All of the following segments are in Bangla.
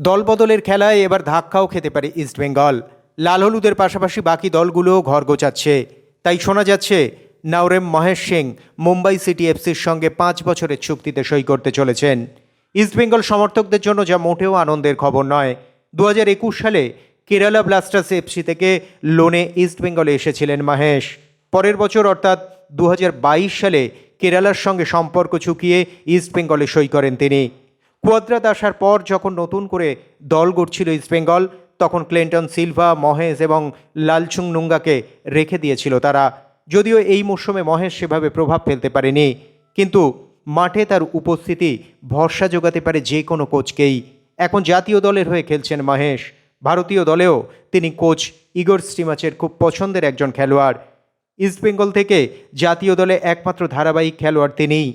দলবদলের খেলায় এবার ধাক্কাও খেতে পারে ইস্টবেঙ্গল লাল হলুদের পাশাপাশি বাকি দলগুলোও ঘর গোছাচ্ছে। তাই শোনা যাচ্ছে, নাওরেম মহেশ সিং মুম্বাই সিটি এফসির সঙ্গে পাঁচ বছরের চুক্তিতে সই করতে চলেছেন। ইস্টবেঙ্গল সমর্থকদের জন্য যা মোটেও আনন্দের খবর নয়। দু হাজার একুশ সালে কেরালা ব্লাস্টার্স এফসি থেকে লোনে ইস্টবেঙ্গলে এসেছিলেন মহেশ। পরের বছর অর্থাৎ দু হাজার বাইশ সালে কেরালার সঙ্গে সম্পর্ক চুকিয়ে ইস্টবেঙ্গলে সই করেন তিনি। কুয়াদ্রাত আসার পর যখন নতুন করে দল গড়ছিল ইস্টবেঙ্গল তখন ক্লেন্টন সিলভা, মহেশ এবং লালচুং নুঙ্গাকে রেখে দিয়েছিল তারা। যদিও এই মরশুমে মহেশ সেভাবে প্রভাব ফেলতে পারেনি, কিন্তু মাঠে তার উপস্থিতি ভরসা যোগাতে পারে যে কোনো কোচকেই। এখন জাতীয় দলের হয়ে খেলছেন মহেশ। ভারতীয় দলেও তিনি কোচ ইগর স্টিমাচের খুব পছন্দের একজন খেলোয়াড়। ইস্টবেঙ্গল থেকে জাতীয় দলে একমাত্র ধারাবাহিক খেলোয়াড় তিনিই।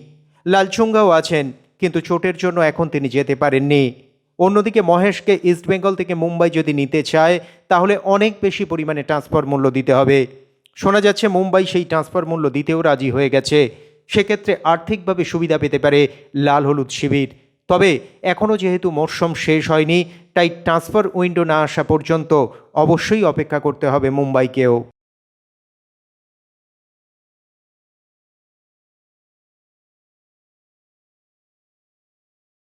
লালচুঙ্গাও আছেন। কিন্তু চোটের জন্য এখন তিনি যেতে পারেননি। অন্যদিকে মহেশকে ইস্টবেঙ্গল থেকে মুম্বাই যদি নিতে চায়, তাহলে অনেক বেশি পরিমাণে ট্রান্সফার মূল্য দিতে হবে। শোনা যাচ্ছে মুম্বাই সেই ট্রান্সফার মূল্য দিতেও রাজি হয়ে গেছে। সেক্ষেত্রে আর্থিকভাবে সুবিধা পেতে পারে লাল হলুদ শিবির। তবে এখনও যেহেতু মরশুম শেষ হয়নি, তাই ট্রান্সফার উইন্ডো না আসা পর্যন্ত অবশ্যই অপেক্ষা করতে হবে মুম্বাইকেও।